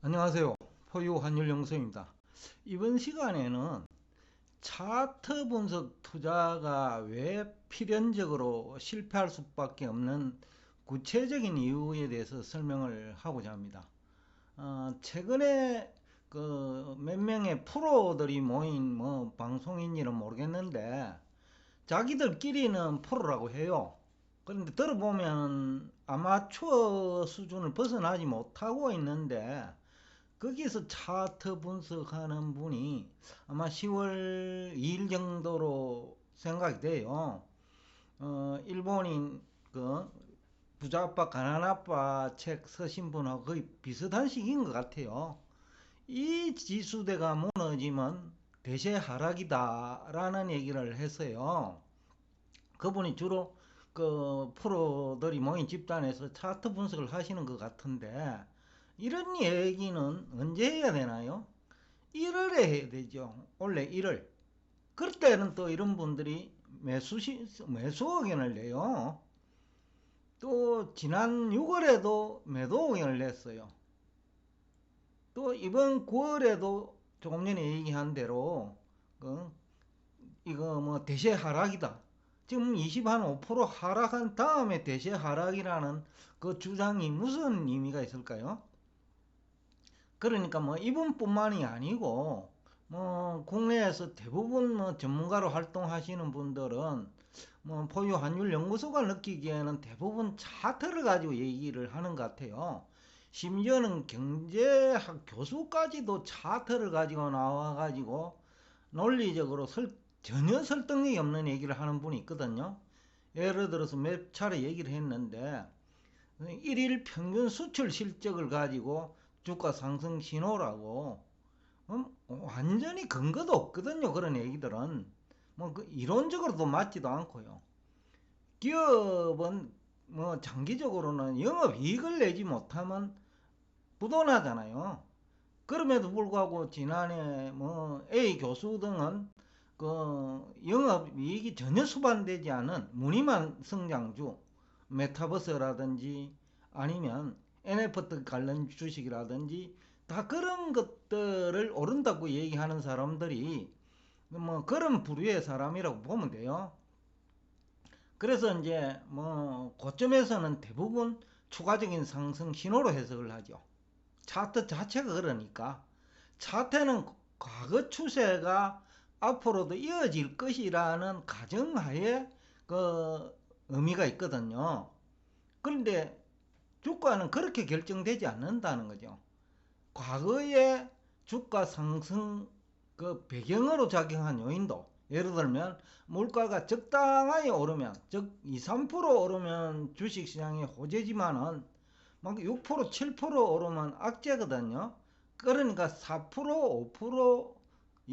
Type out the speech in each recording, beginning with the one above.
안녕하세요. 포유 환율 영수입니다. 이번 시간에는 차트 분석 투자가 왜 필연적으로 실패할 수밖에 없는 구체적인 이유에 대해서 설명을 하고자 합니다. 어, 최근에 그 몇 명의 프로들이 모인 뭐 방송인지는 모르겠는데 자기들끼리는 프로라고 해요. 그런데 들어보면 아마추어 수준을 벗어나지 못하고 있는데 거기서 차트 분석하는 분이 아마 10월 2일 정도로 생각이 돼요. 어, 일본인 그 부자 아빠 가난 아빠 책 쓰신 분하고 거의 비슷한 시기인 것 같아요. 이 지수대가 무너지면 대세 하락이다 라는 얘기를 했어요. 그분이 주로 그 프로들이 모인 집단에서 차트 분석을 하시는 것 같은데 이런 얘기는 언제 해야 되나요? 1월에 해야 되죠. 원래 1월. 그때는 또 이런 분들이 매수, 시, 매수 의견을 내요. 또 지난 6월에도 매도 의견을 냈어요. 또 이번 9월에도 조금 전에 얘기한 대로 그 이거 뭐 대세 하락이다. 지금 20한5% 하락한 다음에 대세 하락이라는 그 주장이 무슨 의미가 있을까요? 그러니까 뭐 이분뿐만이 아니고 뭐 국내에서 대부분 뭐 전문가로 활동하시는 분들은 뭐 포유 환율 연구소가 느끼기에는 대부분 차트를 가지고 얘기를 하는 것 같아요. 심지어는 경제학 교수까지도 차트를 가지고 나와 가지고 논리적으로 설, 전혀 설득력이 없는 얘기를 하는 분이 있거든요. 예를 들어서 몇 차례 얘기를 했는데 일일 평균 수출 실적을 가지고 주가 상승 신호라고 음, 완전히 근거도 없거든요. 그런 얘기들은 뭐 그 이론적으로도 맞지도 않고요. 기업은 뭐 장기적으로는 영업 이익을 내지 못하면 부도나잖아요. 그럼에도 불구하고 지난해 뭐 A 교수 등은 그 영업 이익이 전혀 수반되지 않은 무늬만 성장주 메타버스라든지 아니면 NFT 관련 주식이라든지 다 그런 것들을 오른다고 얘기하는 사람들이 뭐 그런 부류의 사람이라고 보면 돼요. 그래서 이제 뭐 고점에서는 대부분 추가적인 상승 신호로 해석을 하죠. 차트 자체가 그러니까 차트는 과거 추세가 앞으로도 이어질 것이라는 가정하에 그 의미가 있거든요. 그런데 주가는 그렇게 결정되지 않는다는 거죠. 과거의 주가 상승 그 배경으로 작용한 요인도 예를 들면 물가가 적당하게 오르면 즉 2, 3% 오르면 주식시장이 호재지만은 막 6%, 7% 오르면 악재거든요. 그러니까 4%, 5%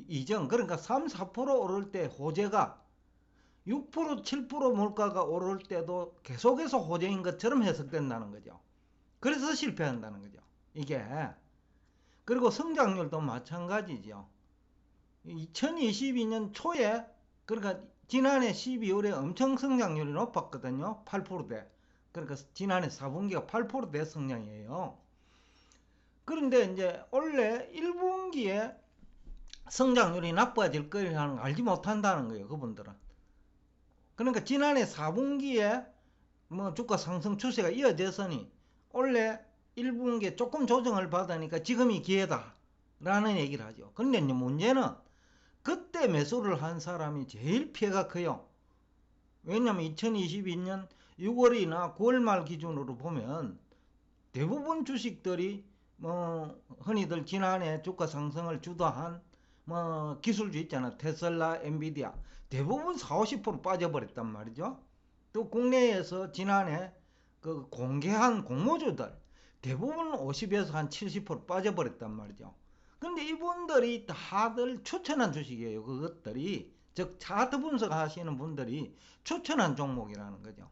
이전 그러니까 3, 4% 오를 때 호재가 6%, 7% 물가가 오를 때도 계속해서 호재인 것처럼 해석된다는 거죠. 그래서 실패한다는 거죠. 이게. 그리고 성장률도 마찬가지죠. 2022년 초에 그러니까 지난해 12월에 엄청 성장률이 높았거든요. 8%대. 그러니까 지난해 4분기가 8%대 성장이에요. 그런데 이제 원래 1분기에 성장률이 나빠질 거라는 걸 알지 못한다는 거예요. 그분들은. 그러니까 지난해 4분기에 뭐 주가 상승 추세가 이어졌으니 원래 1분기에 조금 조정을 받으니까 지금이 기회다. 라는 얘기를 하죠. 근데 문제는 그때 매수를 한 사람이 제일 피해가 커요. 왜냐면 2022년 6월이나 9월 말 기준으로 보면 대부분 주식들이 뭐 흔히들 지난해 주가 상승을 주도한 뭐 기술주 있잖아. 테슬라, 엔비디아. 대부분 4, 50% 빠져버렸단 말이죠. 또 국내에서 지난해 그 공개한 공모주들 대부분 50에서 한 70% 빠져버렸단 말이죠. 근데 이분들이 다들 추천한 주식이에요. 그것들이 즉 차트 분석하시는 분들이 추천한 종목이라는 거죠.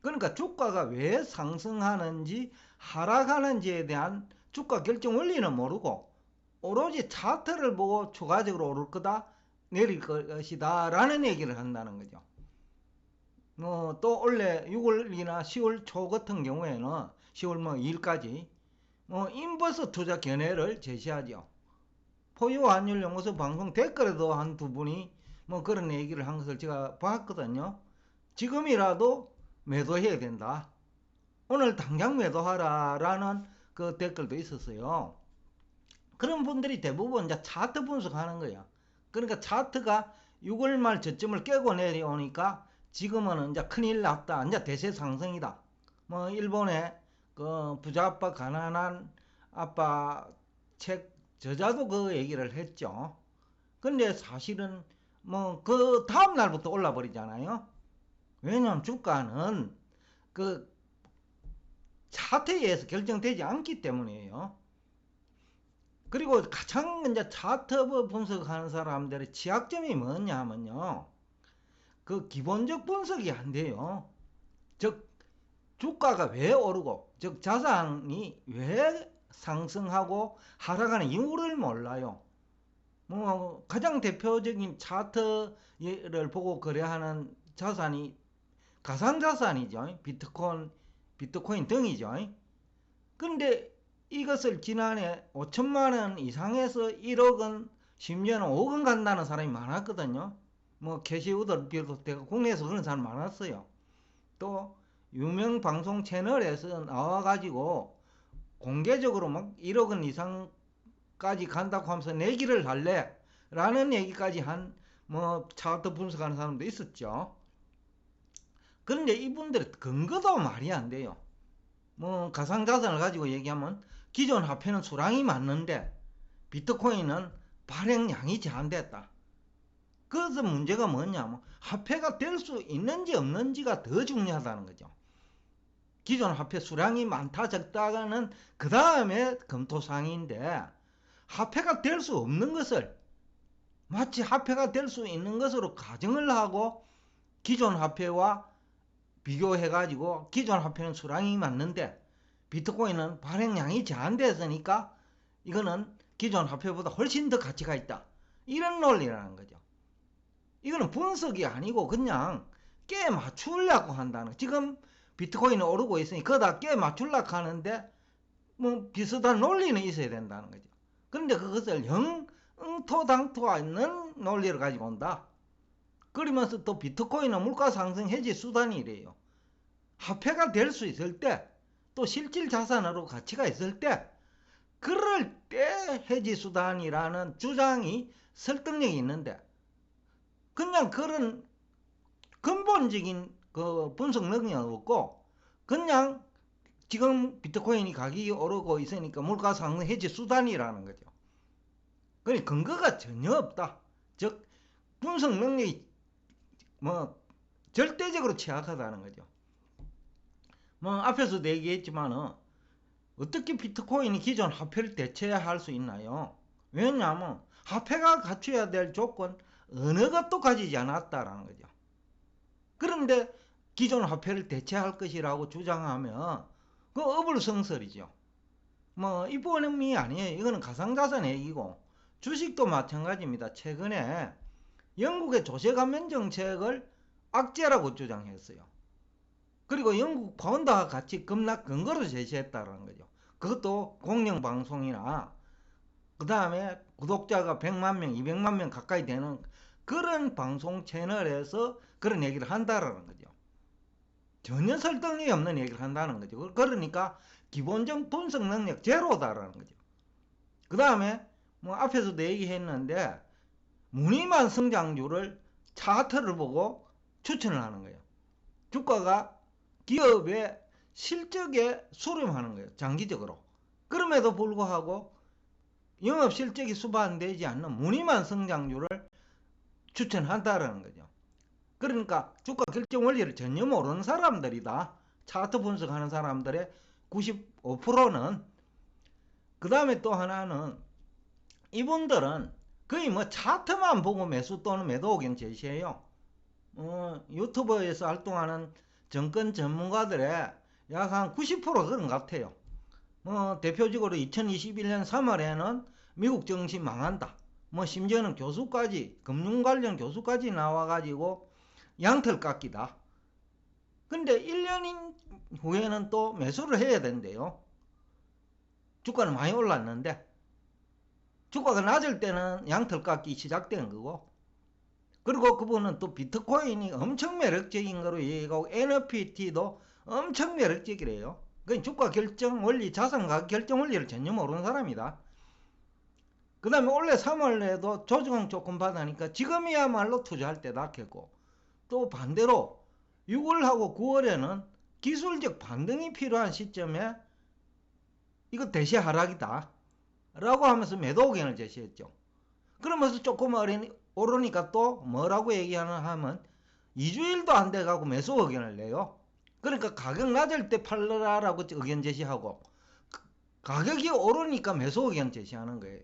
그러니까 주가가 왜 상승하는지 하락하는지에 대한 주가 결정 원리는 모르고 오로지 차트를 보고 추가적으로 오를 거다 내릴 것이다 라는 얘기를 한다는 거죠. 뭐또 원래 6월이나 10월 초 같은 경우에는 10월 뭐 2일까지 뭐 인버스 투자 견해를 제시하죠. 포유 환율 연구소 방송 댓글에도 한 두 분이 뭐 그런 얘기를 한 것을 제가 봤거든요. 지금이라도 매도해야 된다. 오늘 당장 매도하라라는 그 댓글도 있었어요. 그런 분들이 대부분 이제 차트 분석하는 거야. 그러니까 차트가 6월 말 저점을 깨고 내려오니까 지금은 이제 큰일 났다. 이제 대세 상승이다. 뭐 일본의 그 부자 아빠 가난한 아빠 책 저자도 그 얘기를 했죠. 근데 사실은 뭐 그 다음 날부터 올라 버리잖아요. 왜냐면 주가는 그 차트에 의해서 결정되지 않기 때문이에요. 그리고 가장 이제 차트 분석하는 사람들의 취약점이 뭐냐 하면요. 그 기본적 분석이 안 돼요. 즉, 주가가 왜 오르고, 즉, 자산이 왜 상승하고 하락하는 이유를 몰라요. 뭐, 가장 대표적인 차트를 보고 거래하는 자산이 가상자산이죠. 비트코인, 비트코인 등이죠. 근데 이것을 지난해 5천만 원 이상에서 1억 원, 심지어는 5억 원 간다는 사람이 많았거든요. 뭐 캐시우드를 비롯해서 국내에서 그런 사람 많았어요. 또 유명 방송 채널에서 나와가지고 공개적으로 막 1억 원 이상까지 간다고 하면서 내기를 할래 라는 얘기까지 한 뭐 차트 분석하는 사람도 있었죠. 그런데 이분들의 근거도 말이 안 돼요. 뭐 가상자산을 가지고 얘기하면 기존 화폐는 수량이 맞는데 비트코인은 발행량이 제한됐다. 그래서 문제가 뭐냐면 화폐가 될 수 있는지 없는지가 더 중요하다는 거죠. 기존 화폐 수량이 많다 적다가는 그 다음에 검토사항인데 화폐가 될 수 없는 것을 마치 화폐가 될 수 있는 것으로 가정을 하고 기존 화폐와 비교해 가지고 기존 화폐는 수량이 맞는데 비트코인은 발행량이 제한되었으니까 이거는 기존 화폐보다 훨씬 더 가치가 있다. 이런 논리라는 거죠. 이거는 분석이 아니고 그냥 깨 맞추려고 한다는 지금 비트코인이 오르고 있으니 그다 깨 맞추려고 하는데 뭐 비슷한 논리는 있어야 된다는 거죠. 그런데 그것을 영 응토당토 않는 논리를 가지고 온다. 그러면서 또 비트코인은 물가 상승 해지 수단이래요. 화폐가 될 수 있을 때, 또 실질 자산으로 가치가 있을 때, 그럴 때 해지 수단이라는 주장이 설득력이 있는데, 그냥 그런 근본적인 그 분석 능력이 없고, 그냥 지금 비트코인이 가격이 오르고 있으니까 물가 상승 해지 수단이라는 거죠. 그 근거가 전혀 없다. 즉, 분석 능력이 뭐 절대적으로 취약하다는 거죠. 뭐 앞에서도 얘기했지만은 어떻게 비트코인이 기존 화폐를 대체할 수 있나요? 왜냐하면 화폐가 갖춰야 될 조건 어느 것도 가지지 않았다라는 거죠. 그런데 기존 화폐를 대체할 것이라고 주장하면 그 어불성설이죠. 뭐 이번이 아니에요. 이거는 가상자산 얘기고 주식도 마찬가지입니다. 최근에 영국의 조세 감면 정책을 악재라고 주장했어요. 그리고 영국 파운드와 같이 급락 근거로 제시했다는 거죠. 그것도 공영방송이나 그 다음에 구독자가 100만 명, 200만 명 가까이 되는 그런 방송 채널에서 그런 얘기를 한다라는 거죠. 전혀 설득력이 없는 얘기를 한다는 거죠. 그러니까 기본적 분석 능력 제로다라는 거죠. 그 다음에 뭐 앞에서도 얘기했는데 무늬만 성장률을 차트를 보고 추천을 하는 거예요. 주가가 기업의 실적에 수렴하는 거예요. 장기적으로. 그럼에도 불구하고 영업 실적이 수반되지 않는 무늬만 성장률을 추천한다라는 거죠. 그러니까 주가 결정 원리를 전혀 모르는 사람들이다. 차트 분석하는 사람들의 95%는 그 다음에 또 하나는 이분들은 거의 뭐 차트만 보고 매수 또는 매도 의견 제시해요. 어, 유튜브에서 활동하는 정권 전문가들의 약 한 90% 그런 것 같아요. 뭐 대표적으로 2021년 3월에는 미국 정시 망한다. 뭐 심지어는 교수까지 금융 관련 교수까지 나와가지고 양털 깎이다. 근데 1년 후에는 또 매수를 해야 된대요. 주가는 많이 올랐는데 주가가 낮을 때는 양털 깎기 시작된 거고 그리고 그분은 또 비트코인이 엄청 매력적인 거로 얘기하고 NFT도 엄청 매력적이래요. 그 주가 결정 원리, 자산 가격 결정 원리를 전혀 모르는 사람이다. 그 다음에 올해 3월에도 조정 조건 받으니까 지금이야말로 투자할 때다 했고 또 반대로 6월하고 9월에는 기술적 반등이 필요한 시점에 이거 대시 하락이다 라고 하면서 매도 의견을 제시했죠. 그러면서 조금 어린, 오르니까 또 뭐라고 얘기하나 하면 2주일도 안 돼가고 매수 의견을 내요. 그러니까 가격 낮을 때 팔라라고 의견 제시하고 가격이 오르니까 매수 의견 제시하는 거예요.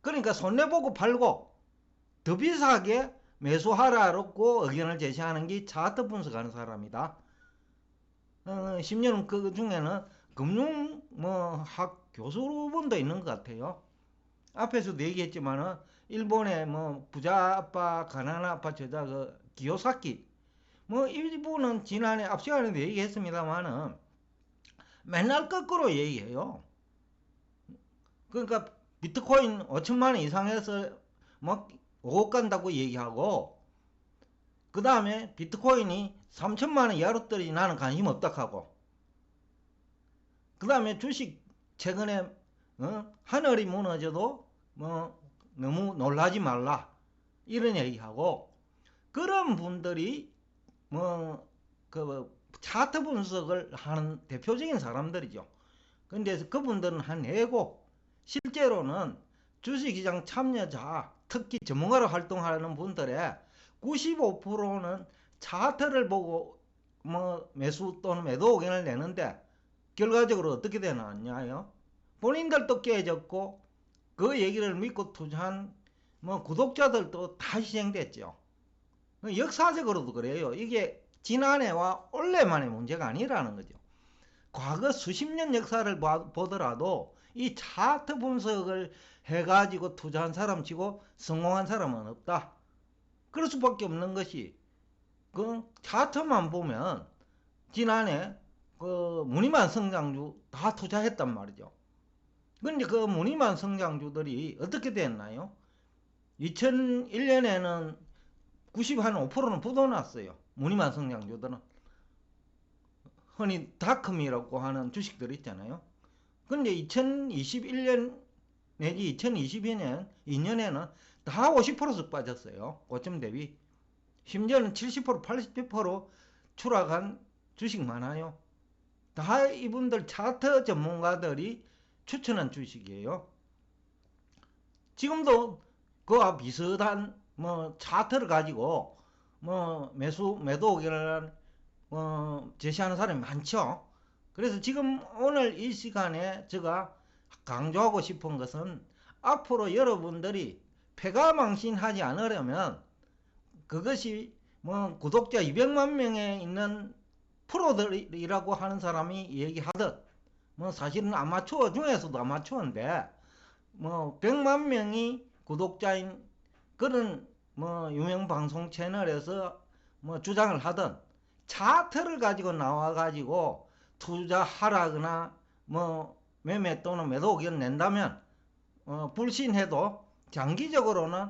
그러니까 손해보고 팔고 더 비싸게 매수하라고 의견을 제시하는 게 차트 분석하는 사람이다. 어, 심지어는 그 중에는 금융 뭐 학 교수분도 있는 것 같아요. 앞에서도 얘기했지만은 일본의 뭐 부자 아빠, 가난한 아빠 저자 그 기요사키 뭐 이분은 지난해 앞 시간에도 얘기했습니다만은 맨날 거꾸로 얘기해요. 그러니까 비트코인 5천만 원 이상해서 뭐 5억 간다고 얘기하고 그 다음에 비트코인이 3천만 원 이하로 떨어지 나는 관심 없다 하고 그 다음에 주식 최근에 어? 하늘이 무너져도 뭐 너무 놀라지 말라 이런 얘기하고 그런 분들이 뭐 그 차트 분석을 하는 대표적인 사람들이죠. 근데 그분들은 한 네고 실제로는 주식시장 참여자 특히 전문가로 활동하는 분들의 95%는 차트를 보고 뭐 매수 또는 매도 의견을 내는데 결과적으로 어떻게 되나요? 본인들도 깨졌고 그 얘기를 믿고 투자한 뭐 구독자들도 다 희생됐죠. 역사적으로도 그래요. 이게 지난해와 올해만의 문제가 아니라는 거죠. 과거 수십 년 역사를 보더라도 이 차트 분석을 해가지고 투자한 사람 치고 성공한 사람은 없다. 그럴 수밖에 없는 것이 그 차트만 보면 지난해 그 무늬만 성장주 다 투자했단 말이죠. 근데 그 무늬만 성장주들이 어떻게 됐나요? 2001년에는 95%는 부도났어요. 무늬만 성장주들은. 흔히 다크미라고 하는 주식들 있잖아요. 근데 2021년 내지 2022년 2년에는 다 50%씩 빠졌어요. 고점 대비. 심지어는 70% 80% 추락한 주식 많아요. 다 이분들 차트 전문가들이 추천한 주식이에요. 지금도 그와 비슷한 뭐 차트를 가지고 뭐 매수 매도 의견을 어 제시하는 사람이 많죠. 그래서 지금 오늘 이 시간에 제가 강조하고 싶은 것은 앞으로 여러분들이 패가망신하지 않으려면 그것이 뭐 구독자 200만 명에 있는 프로들이라고 하는 사람이 얘기하듯 뭐 사실은 아마추어 중에서도 아마추어인데 뭐 100만 명이 구독자인 그런 뭐 유명 방송 채널에서 뭐 주장을 하던 차트를 가지고 나와 가지고 투자하라거나 뭐 매매 또는 매도 의견 낸다면 어, 불신해도 장기적으로는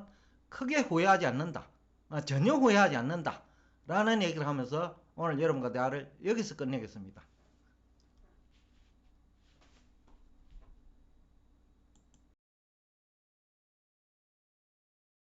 크게 후회하지 않는다. 어, 전혀 후회하지 않는다. 라는 얘기를 하면서 오늘 여러분과 대화를 여기서 끝내겠습니다.